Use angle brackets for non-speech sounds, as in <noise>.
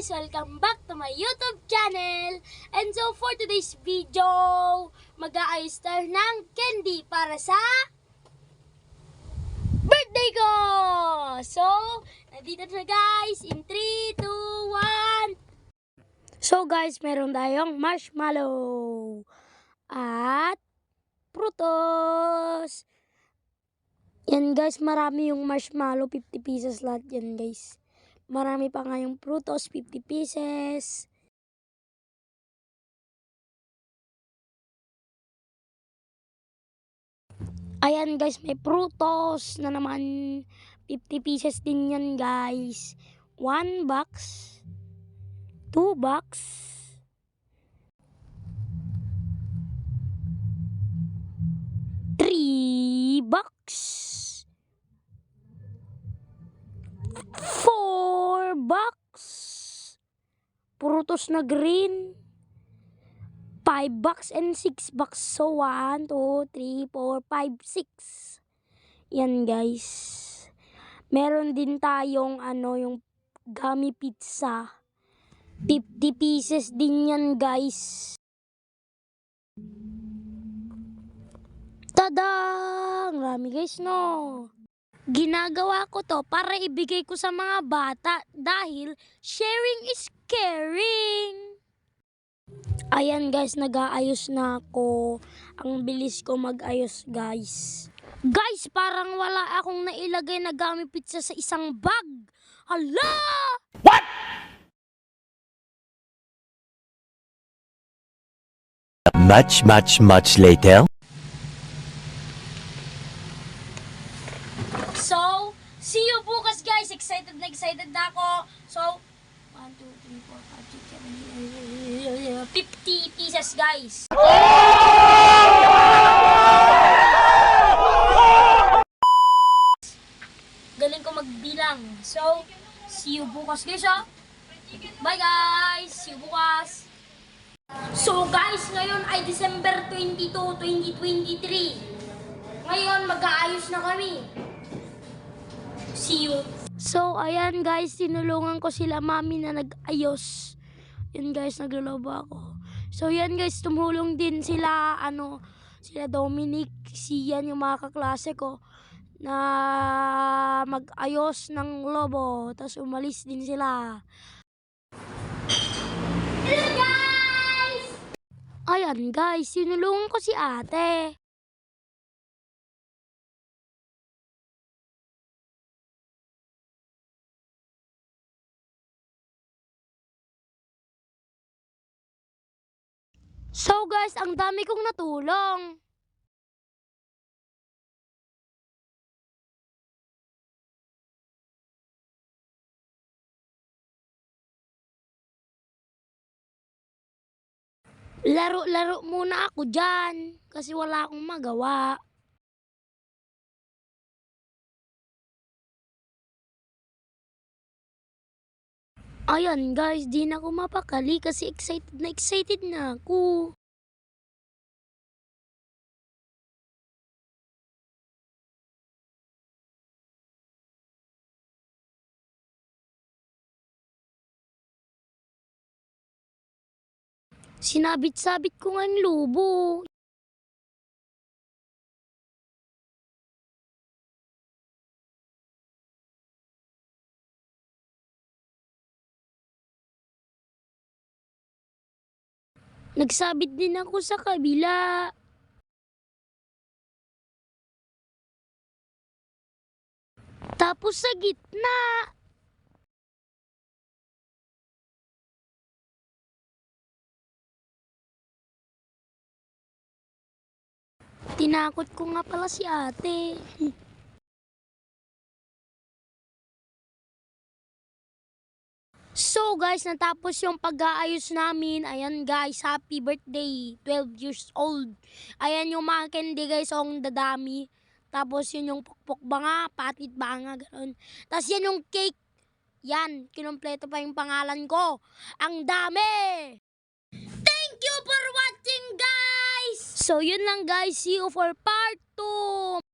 guys! Welcome back to my YouTube channel! And so for today's video, mag-aayos tayo ng candy para sa birthday ko! So, nandito na guys in 3, 2, 1 So guys, meron tayong marshmallow at prutos. Yan guys, marami yung marshmallow, 50 pieces lahat yan guys. Marami pa nga yung prutos, 50 pieces. Ayan guys, may prutos na naman. 50 pieces din yan guys. One box. Two box. Three box. Four box. Prutos na green. Five box and six box. So, one, two, three, four, five, six. Yan, guys. Meron din tayong, ano, yung gummy pizza. 50 pieces din yan, guys. Tada! Ang rami, guys, no? Ginagawa ko to para ibigay ko sa mga bata dahil sharing is caring. Ayan guys, nag-aayos na ako. Ang bilis ko mag-ayos guys. Guys, parang wala akong nailagay na gummy pizza sa isang bag. Hala! Much, much, much later. So, see you bukas guys. Excited na ako. So, 1, 2, 3, 4, 5, 6, 7, 50 pieces guys. Galing ko magbilang. So, see you bukas guys ha. Bye guys! See you bukas! So guys, ngayon ay December 22, 2023. Ngayon, mag-aayos na kami. See you. So, ayan guys, tinulungan ko sila mami na nag-ayos. Yan guys, naglolobo ako. So, yan guys, tumulong din sila, ano, sila Dominic, si yan yung mga kaklase ko na mag-ayos ng lobo. Tapos umalis din sila. Hello guys! Ayan guys, sinulungan ko si ate. So guys, ang dami kong natulong. Laro-laro muna ako dyan kasi wala akong magawa. Ayan guys, di na ako mapakali kasi excited na excited na ako. Sinabit-sabit ko nga yung lubo. Nagsabit din ako sa kabila. Tapos sa gitna. Tinakot ko nga pala si ate. <laughs> So guys, natapos yung pag-aayos namin. Ayan guys, happy birthday. 12 years old. Ayan yung mga candy guys, ang dadami. Tapos yun yung pukpok ba nga, patit ba nga, ganun. Tapos yan yung cake. Yan, kinumpleto pa yung pangalan ko. Ang dami! Thank you for watching guys! So yun lang guys, see you for part 2.